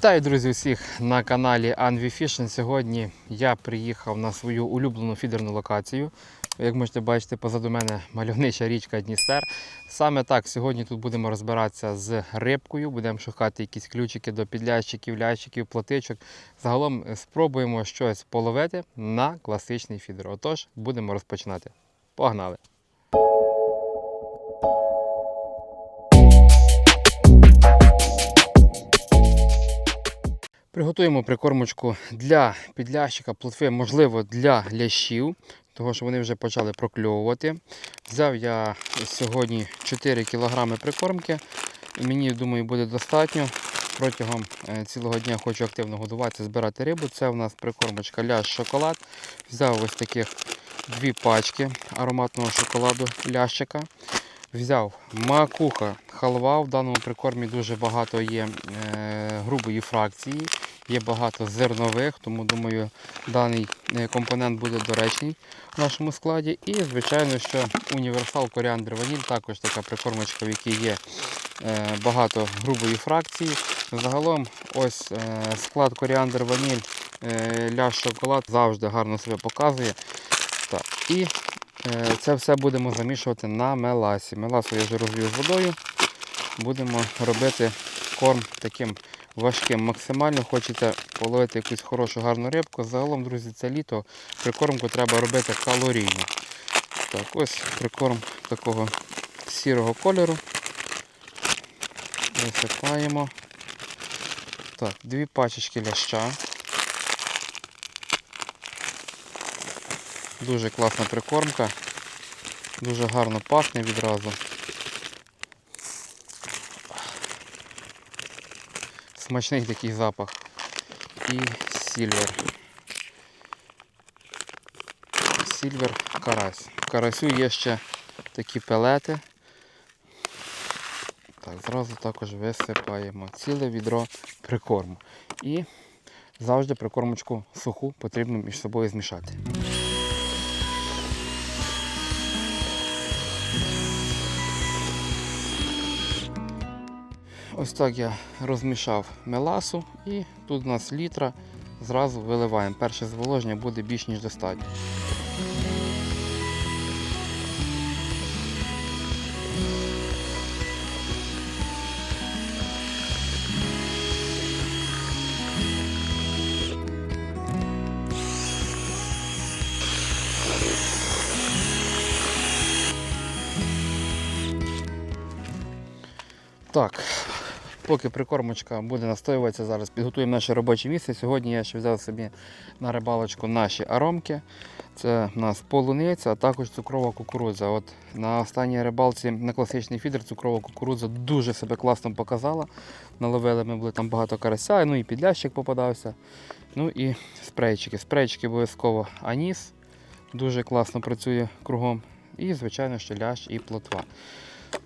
Вітаю, друзі, усіх на каналі Anvi Fishing. Сьогодні я приїхав на свою улюблену фідерну локацію. Як можете бачити, позаду мене мальовнича річка Дністер. Саме так сьогодні тут будемо розбиратися з рибкою, будемо шукати якісь ключики до підлящиків, лящиків, плотичок. Загалом спробуємо щось половити на класичний фідер. Отож, будемо розпочинати. Погнали! Приготуємо прикормочку для підлящика, плотви, можливо, для лящів, тому що вони вже почали прокльовувати. Взяв я сьогодні 4 кг прикормки. Мені, думаю, буде достатньо. Протягом е, цілого дня хочу активно годуватися, збирати рибу. Це у нас прикормочка ляш шоколад. Взяв ось таких дві пачки ароматного шоколаду лящика. Взяв макуха халва. В даному прикормі дуже багато є е, грубої фракції, є багато зернових, тому думаю, даний е, компонент буде доречний в нашому складі. І, звичайно, що універсал коріандр ваніль, також така прикормочка, в якій є е, багато грубої фракції. Загалом ось склад коріандр ваніль, ляш шоколад завжди гарно себе показує. Так, і Це все будемо замішувати на меласі. Меласу я вже розлив з водою. Будемо робити корм таким важким максимально. Хочете половити якусь хорошу гарну рибку. Загалом, друзі, це літо прикормку треба робити калорійно. Так, ось прикорм такого сірого кольору. Висипаємо. Так, дві пачечки ляща. Дуже класна прикормка, дуже гарно пахне відразу. Смачний такий запах. І сільвер. Сільвер карась. Карасю є ще такі пелети. Так, зразу також висипаємо ціле відро прикорму. І завжди прикормочку суху потрібно між собою змішати. Ось так я розмішав меласу і тут у нас літра. Зразу виливаємо. Перше зволоження буде більш ніж достатньо. Так, поки прикормочка буде настоюватися, зараз підготуємо наше робоче місце. Сьогодні я ще взяв собі на рибалочку наші аромки. Це у нас полуниця, а також цукрова кукурудза. От На останній рибалці на класичний фідер цукрова кукурудза дуже себе класно показала. Наловили ми були там багато карася, ну і підлящик попадався. Ну і спрейчики. Спрейчики обов'язково аніс. Дуже класно працює кругом. І, звичайно, що лящ і плотва.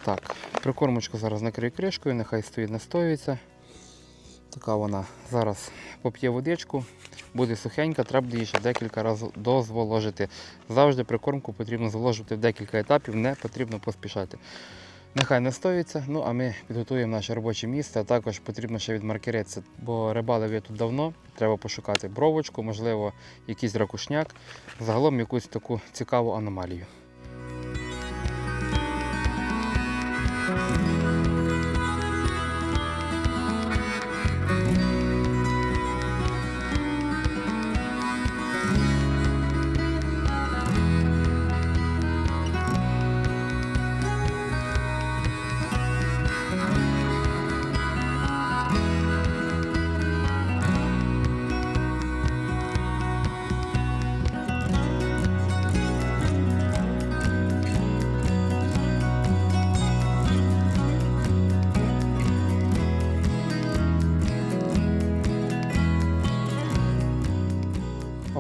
Так, прикормочку зараз накрию кришкою, нехай стоїть, настоюється. Така вона зараз поп'є водичку, буде сухенька, треба буде її ще декілька разів дозволожити. Завжди прикормку потрібно зволожувати в декілька етапів, не потрібно поспішати. Нехай настоюється, ну а ми підготуємо наше робоче місце, а також потрібно ще відмаркеритися, бо рибалив я тут давно, треба пошукати бровочку, можливо, якийсь ракушняк, загалом якусь таку цікаву аномалію.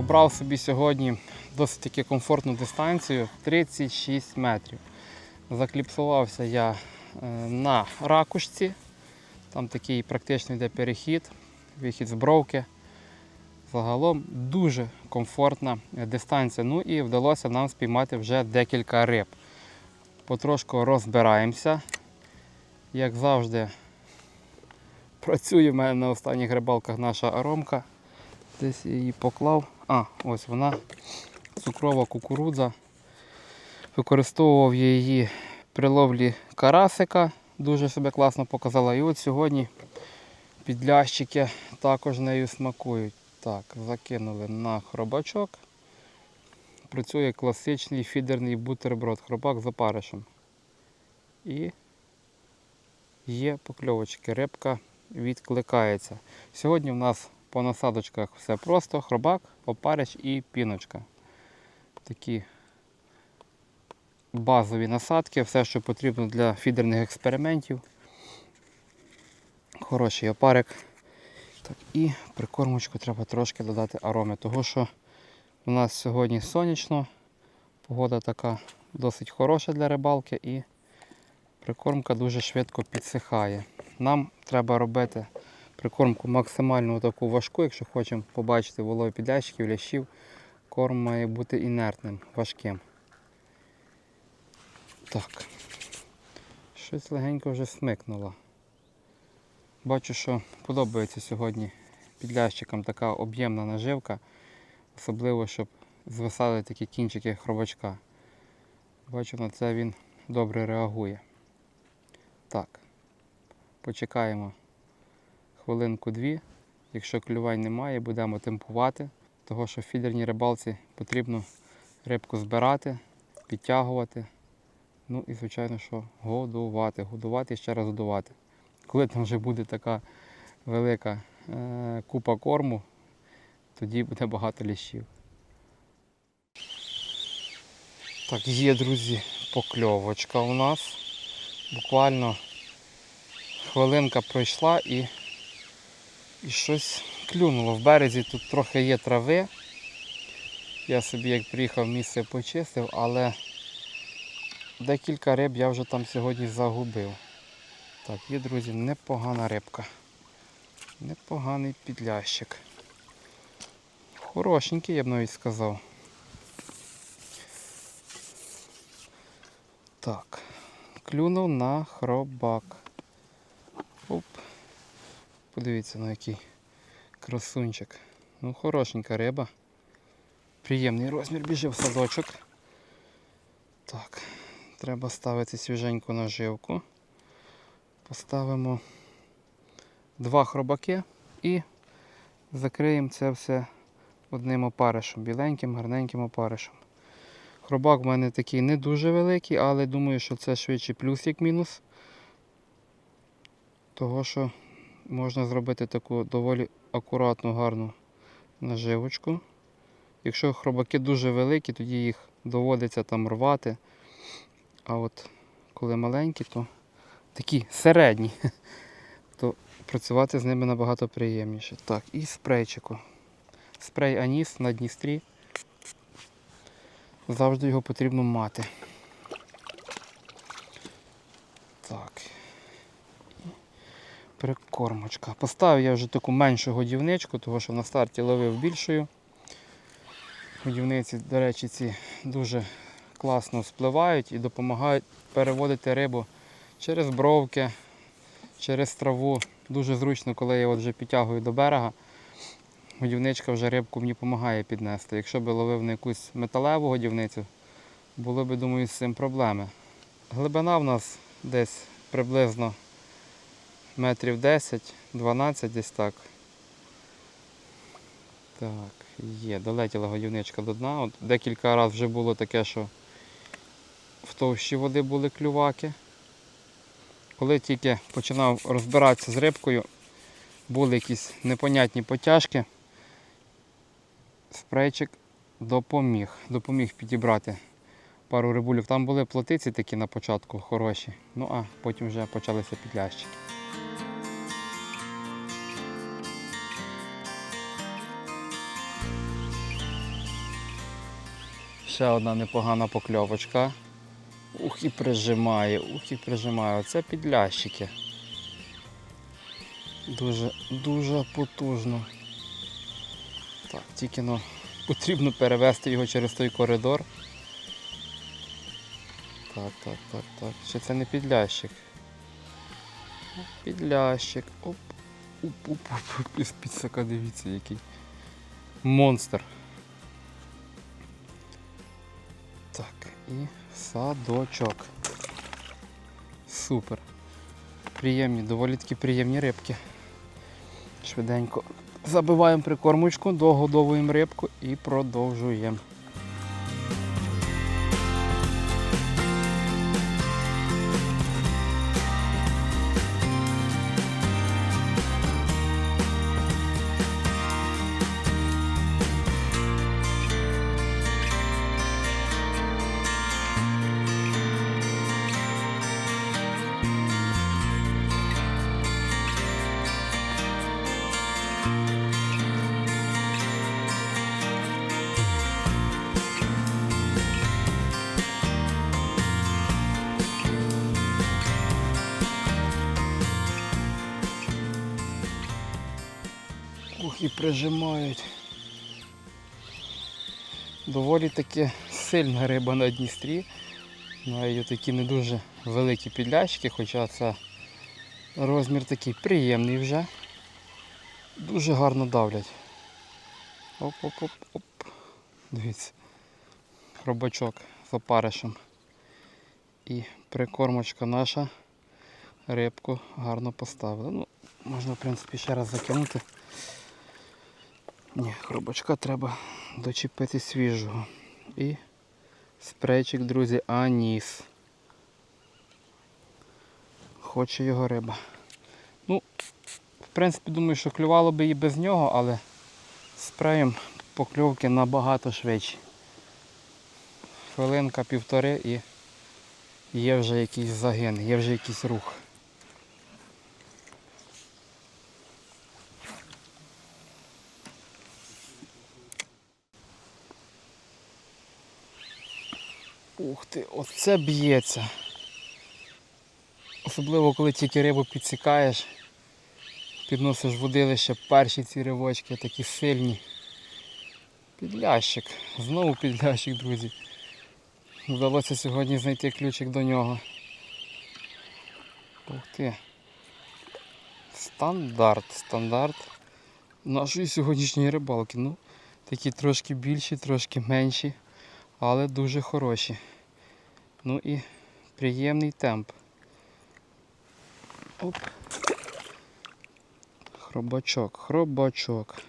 Обрав собі сьогодні досить таки комфортну дистанцію 36 метрів. Закліпсувався я е, на ракушці. Там такий практично йде перехід, вихід з бровки. Загалом дуже комфортна дистанція. Ну і вдалося нам спіймати вже декілька риб. Потрошку розбираємося. Як завжди, Працює в мене на останніх рибалках наша аромка. Десь я її поклав. А, ось вона. Цукрова кукурудза. Використовував її при ловлі карасика. Дуже себе класно показала. І от сьогодні підлящики також нею смакують. Так, закинули на хробачок. Працює класичний фідерний бутерброд, хробак з опаришем. І є покльовочки, рибка відкликається. Сьогодні в нас по насадочках все просто: хробак, опариш і піночка. Такі базові насадки, все, що потрібно для фідерних експериментів. Хороший опарик. Так, і прикормочку треба трошки додати ароми, того що у нас сьогодні сонячно, погода така досить хороша для рибалки і прикормка дуже швидко підсихає. Нам треба робити прикормку максимально таку важку, якщо хочемо побачити волові підлящиків, лящів, корм має бути інертним, важким. Так, щось легенько вже смикнуло. Бачу, що подобається сьогодні підлящикам така об'ємна наживка, особливо, щоб звисали такі кінчики хробачка. Бачу, на це він добре реагує. Так, почекаємо хвилинку-дві. Якщо клювань немає, будемо темпувати, того що в фідерній рибалці потрібно рибку збирати, підтягувати. Ну і, звичайно, що годувати, годувати і ще раз годувати. Коли там вже буде така велика е, купа корму, тоді буде багато ліщів. Так, є, друзі, покльовочка у нас. Буквально хвилинка пройшла і, і щось клюнуло. В березі тут трохи є трави. Я собі як приїхав місце почистив, але декілька риб я вже там сьогодні загубив. Так, є, друзі, непогана рибка. Непоганий підлящик. Хорошенький, я б навіть сказав. Так, клюнув на хробак. Оп. Подивіться, на який красунчик. Ну, хорошенька риба. Приємний розмір біжив садочок. Так, треба ставити свіженьку наживку. Поставимо два хробаки і закриємо це все одним опаришем, біленьким, гарненьким опаришем. Хробак в мене такий не дуже великий, але думаю, що це швидше плюс, як мінус. Того, що можна зробити таку доволі акуратну, гарну наживочку. Якщо хробаки дуже великі, тоді їх доводиться там рвати. А от коли маленькі, то такі середні, то працювати з ними набагато приємніше. Так, і спрейчику. Спрей Аніс на Дністрі. Завжди його потрібно мати. Так. І Прикормочка. Поставив я вже таку меншу годівничку, тому що на старті ловив більшою. Годівниці, до речі, ці дуже класно спливають і допомагають переводити рибу через бровки, через траву. Дуже зручно, коли я от вже підтягую до берега. Годівничка вже рибку мені допомагає піднести. Якщо б ловив на якусь металеву годівницю, було б, думаю, з цим проблеми. Глибина в нас десь приблизно метрів 10-12 десь так. Так, є, долетіла годівничка до дна. От декілька разів вже було таке, що в товщі води були клюваки. Коли тільки починав розбиратися з рибкою, були якісь непонятні потяжки, спрейчик допоміг, допоміг підібрати пару рибулів. Там були плотиці такі на початку хороші, ну а потім вже почалися підлящики. Ще одна непогана покльовочка. Ух і прижимає, ух і прижимає. Оце підлящики. Дуже, дуже потужно. Так, тільки ну, потрібно перевести його через той коридор. Так, так, так, так. Чи це не підлящик? Підлящик. Оп. Уп-уп-уп. Із підсака дивіться який. Монстр. Так, і садочок. Супер. Приємні, доволі таки приємні рибки. Швиденько забиваємо прикормочку, догодовуємо рибку і продовжуємо. І прижимають. Доволі таки сильна риба на Дністрі. Маю такі не дуже великі підлящики, хоча це розмір такий приємний вже. Дуже гарно давлять. Оп-оп-оп-оп. Дивіться. Хробачок з опаришем. І прикормочка наша. Рибку гарно поставила. Ну, можна, в принципі, ще раз закинути. Ні, хробачка треба дочепити свіжого. І спрейчик, друзі, аніс. Хоче його риба. Ну, в принципі, думаю, що клювало би і без нього, але спреєм покльовки набагато швидші. Хвилинка півтори і є вже якийсь загин, є вже якийсь рух. Ух ти, оце б'ється. Особливо коли тільки рибу підсікаєш, підносиш водилище, перші ці ривочки такі сильні. Підлящик. Знову підлящик, друзі. Вдалося сьогодні знайти ключик до нього. Ух ти. Стандарт, стандарт нашої сьогоднішньої рибалки. Ну, такі трошки більші, трошки менші, але дуже хороші. Ну і приємний темп. Оп. Хробачок, хробачок.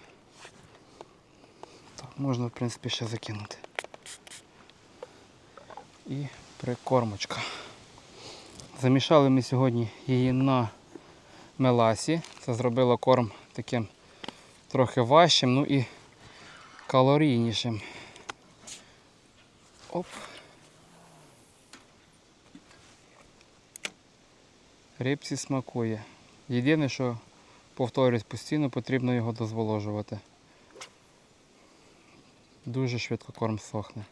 Так, можна в принципі ще закинути. І прикормочка. Замішали ми сьогодні її на меласі. Це зробило корм таким трохи важчим, ну і калорійнішим. Оп. Рибці смакує. Єдине, що повторюсь постійно, потрібно його дозволожувати. Дуже швидко корм сохне.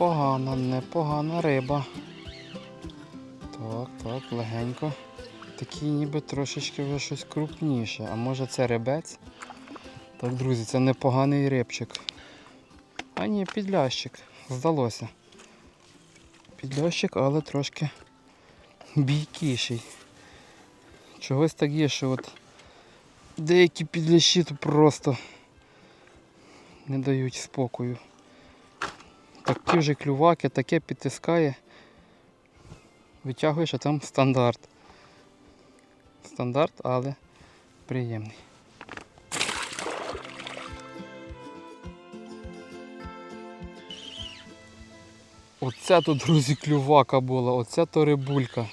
Непогана, непогана риба. Так, так, легенько. Такий ніби трошечки вже щось крупніше. А може це рибець? Так, друзі, це непоганий рибчик. А ні, підлящик. Здалося. Підлящик, але трошки бійкіший. Чогось так є, що от деякі підлящі то просто не дають спокою такі вже клюваки, таке підтискає. Витягуєш, а там стандарт. Стандарт, але приємний. Оця тут, друзі, клювака була, оця то рибулька.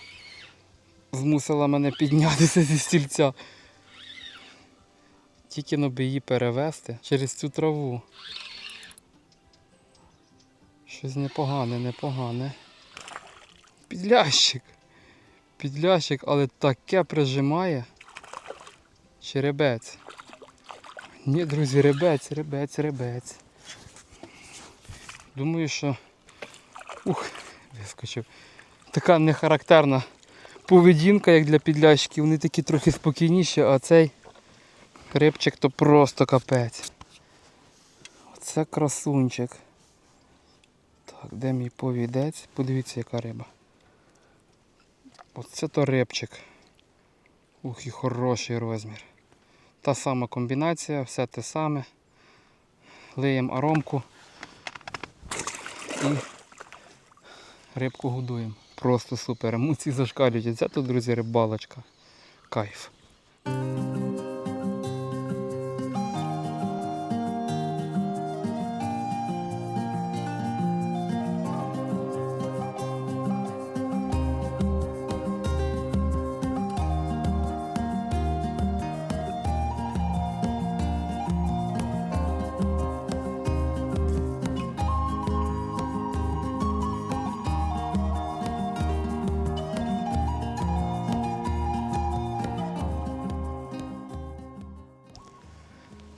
Змусила мене піднятися зі стільця. Тільки би її перевести через цю траву. Щось непогане, непогане. Підлящик. Підлящик, але таке прижимає. Чи ребець? Ні, друзі, ребець, ребець, ребець. Думаю, що. Ух, вискочив. Така нехарактерна поведінка, як для підлящиків. Вони такі трохи спокійніші, а цей рибчик то просто капець. Оце красунчик. Так, де мій повідець? Подивіться, яка риба. Оце то рибчик. Ух, і хороший розмір. Та сама комбінація, все те саме. Лиємо аромку і рибку годуємо. Просто супер. Емоції зашкалюють. Це тут, друзі, рибалочка. Кайф.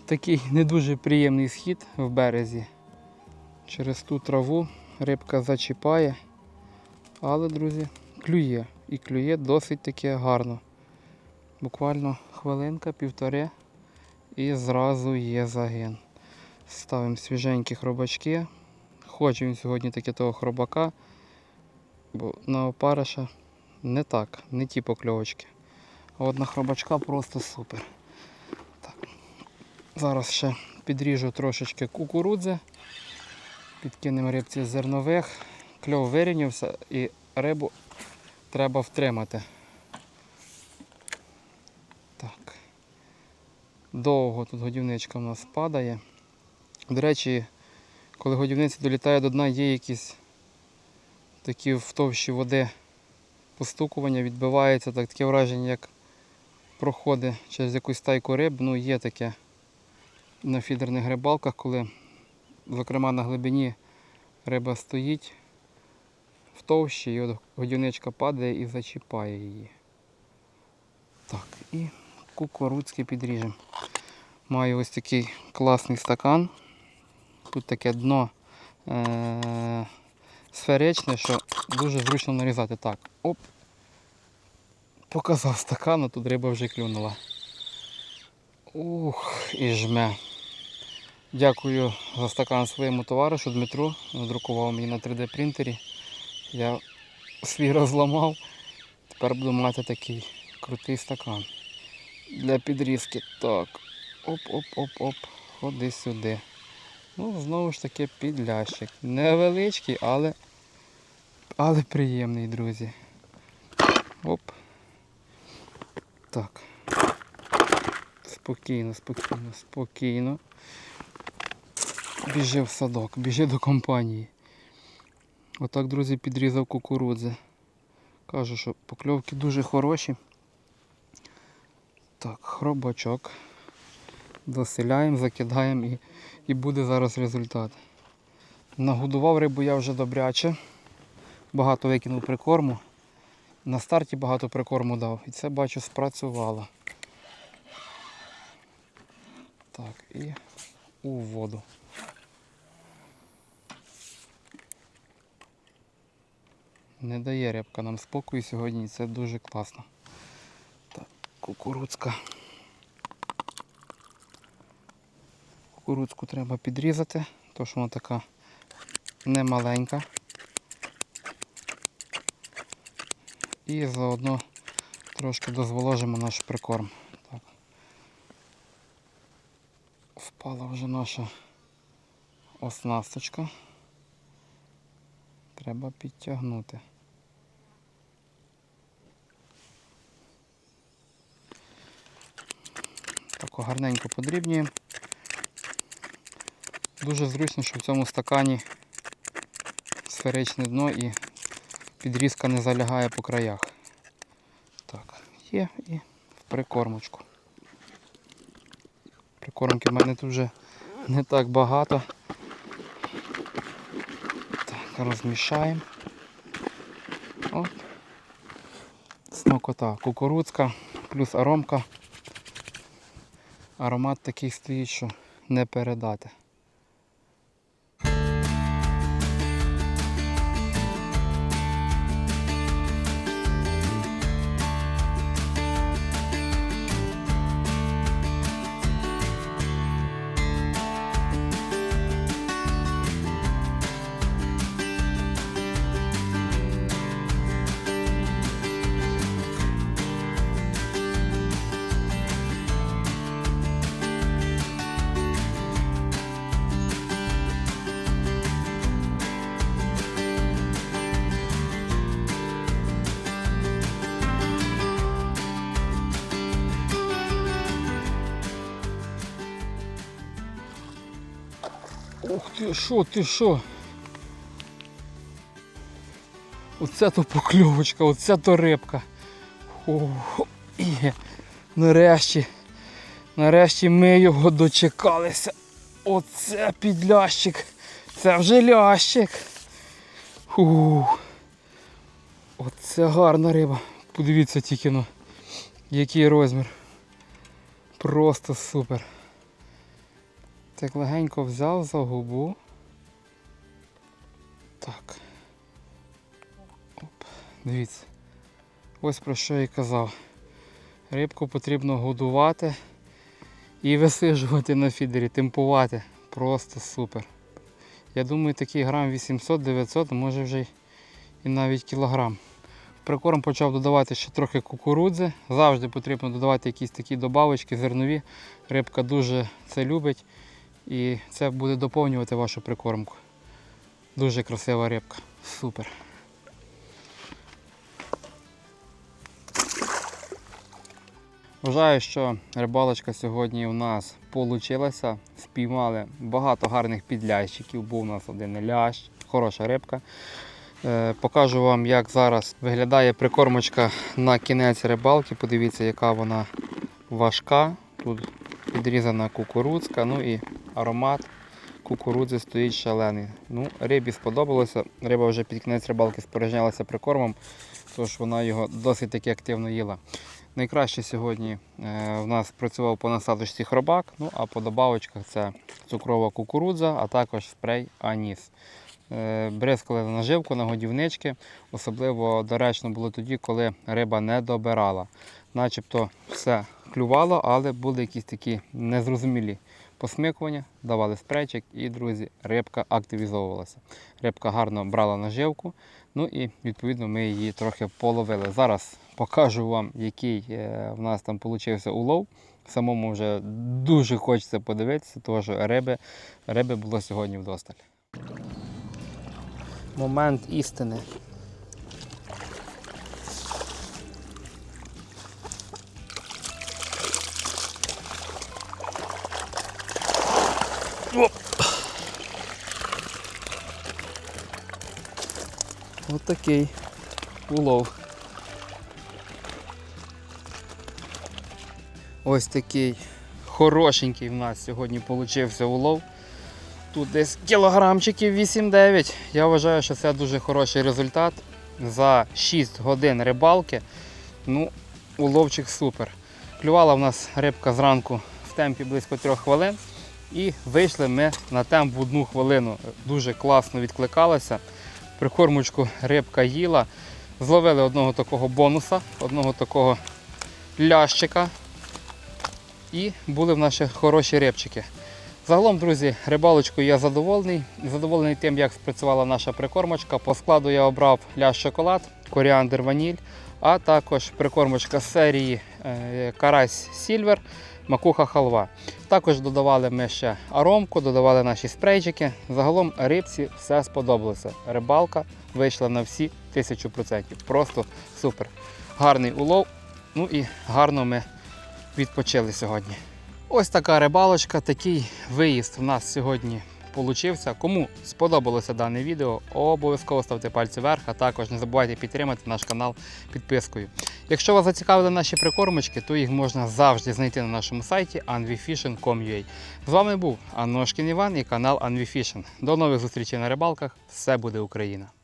Такий не дуже приємний схід в березі. Через ту траву рибка зачіпає. Але, друзі, клює. І клює досить таки гарно. Буквально хвилинка, півтори і зразу є загин. Ставимо свіженькі хробачки. Хоче він сьогодні таки того хробака, бо на опариша не так, не ті покльовочки. А от на хробачка просто супер. Зараз ще підріжу трошечки кукурудзи, підкинемо рибці зернових, кльов вирівнявся і рибу треба втримати. Так. Довго тут годівничка в нас падає. До речі, коли годівниця долітає до дна, є якісь такі в товщі води постукування, відбивається так, таке враження, як проходить через якусь стайку риб, ну є таке на фідерних рибалках, коли, зокрема на глибині риба стоїть в товщі, і от годівничка падає і зачіпає її. Так, і кукурудзки підріжемо. Маю ось такий класний стакан. Тут таке дно е- сферичне, що дуже зручно нарізати. Так, оп. Показав стакан, а тут риба вже клюнула. Ух, і жме. Дякую за стакан своєму товаришу Дмитру. Надрукував мені на 3D принтері. Я свій розламав. Тепер буду мати такий крутий стакан. Для підрізки. Так. Оп-оп-оп-оп. Ходи сюди. Ну, знову ж таки підлящик. Невеличкий, але, але приємний, друзі. Оп. Так. Спокійно, спокійно, спокійно. Біжи в садок, біжи до компанії. Отак, друзі, підрізав кукурудзи. Кажу, що покльовки дуже хороші. Так, хробачок. Доселяємо, закидаємо і, і буде зараз результат. Нагодував рибу я вже добряче. Багато викинув прикорму. На старті багато прикорму дав. І це бачу спрацювало. Так, і у воду. Не дає рибка нам спокою сьогодні, це дуже класно. Так, кукурудзка. Кукурудзку треба підрізати, тому що вона така немаленька. І заодно трошки дозволожимо наш прикорм. Так. Впала вже наша оснасточка. Треба підтягнути. Тако гарненько подрібнюємо. Дуже зручно, що в цьому стакані сферичне дно і підрізка не залягає по краях. Так, є і в прикормочку. Прикормки в мене тут вже не так багато. Розмішаємо. От. Смокота, Кукурудзка плюс аромка. Аромат такий стоїть, що не передати. Ти що, ти що? Оце то покльовочка, оце то рибка. О. Нарешті, нарешті ми його дочекалися. Оце підлящик. Це вже лящик. Фух. Оце гарна риба. Подивіться тільки ну, який розмір. Просто супер. Так легенько взяв за губу. Так. Оп, дивіться. Ось про що я і казав. Рибку потрібно годувати і висижувати на фідері, темпувати. Просто супер. Я думаю, такий грам 800-900, може вже і навіть кілограм. В прикорм почав додавати ще трохи кукурудзи. Завжди потрібно додавати якісь такі добавочки зернові. Рибка дуже це любить. І це буде доповнювати вашу прикормку. Дуже красива рибка. Супер. Вважаю, що рибалочка сьогодні у нас вийшла. Спіймали багато гарних підлящиків. Був у нас один лящ, хороша рибка. Е, Покажу вам, як зараз виглядає прикормочка на кінець рибалки. Подивіться, яка вона важка. Тут підрізана кукурудзка, ну і аромат кукурудзи стоїть шалений. Ну, Рибі сподобалося. Риба вже під кінець рибалки спорожнялася прикормом, тож вона його досить таки активно їла. Найкраще сьогодні е, в нас працював по насадочці хробак, ну а по добавочках це цукрова кукурудза, а також спрей Аніс. Е, Бризкали на наживку, на годівнички. Особливо доречно було тоді, коли риба не добирала. Начебто все клювало, але були якісь такі незрозумілі посмикування, давали спрейчик і, друзі, рибка активізовувалася. Рибка гарно брала наживку, ну і відповідно ми її трохи половили. Зараз покажу вам, який е, в нас там получився улов. Самому вже дуже хочеться подивитися, тому що риби, риби було сьогодні вдосталь. Момент істини. Ось такий улов. Ось такий хорошенький в нас сьогодні получився улов. Тут десь кілограмчиків 8-9. Я вважаю, що це дуже хороший результат. За 6 годин рибалки. Ну, уловчик супер. Клювала в нас рибка зранку в темпі близько 3 хвилин. І вийшли ми на темп в одну хвилину. Дуже класно відкликалося. Прикормочку рибка їла. Зловили одного такого бонуса, одного такого лящика. І були в наші хороші рибчики. Загалом, друзі, рибалочкою я задоволений. Задоволений тим, як спрацювала наша прикормочка. По складу я обрав лящ шоколад, коріандр ваніль, а також прикормочка серії е, Карась Сільвер, макуха халва. Також додавали ми ще аромку, додавали наші спрейчики. Загалом рибці все сподобалося. Рибалка вийшла на всі 1000%. Просто супер. Гарний улов. Ну і гарно ми відпочили сьогодні. Ось така рибалочка, такий виїзд у нас сьогодні получився. Кому сподобалося дане відео, обов'язково ставте пальці вверх, а також не забувайте підтримати наш канал підпискою. Якщо вас зацікавили наші прикормочки, то їх можна завжди знайти на нашому сайті anvifishing.com.ua. З вами був Аношкін Іван і канал Anvifishing. До нових зустрічей на рибалках. Все буде Україна!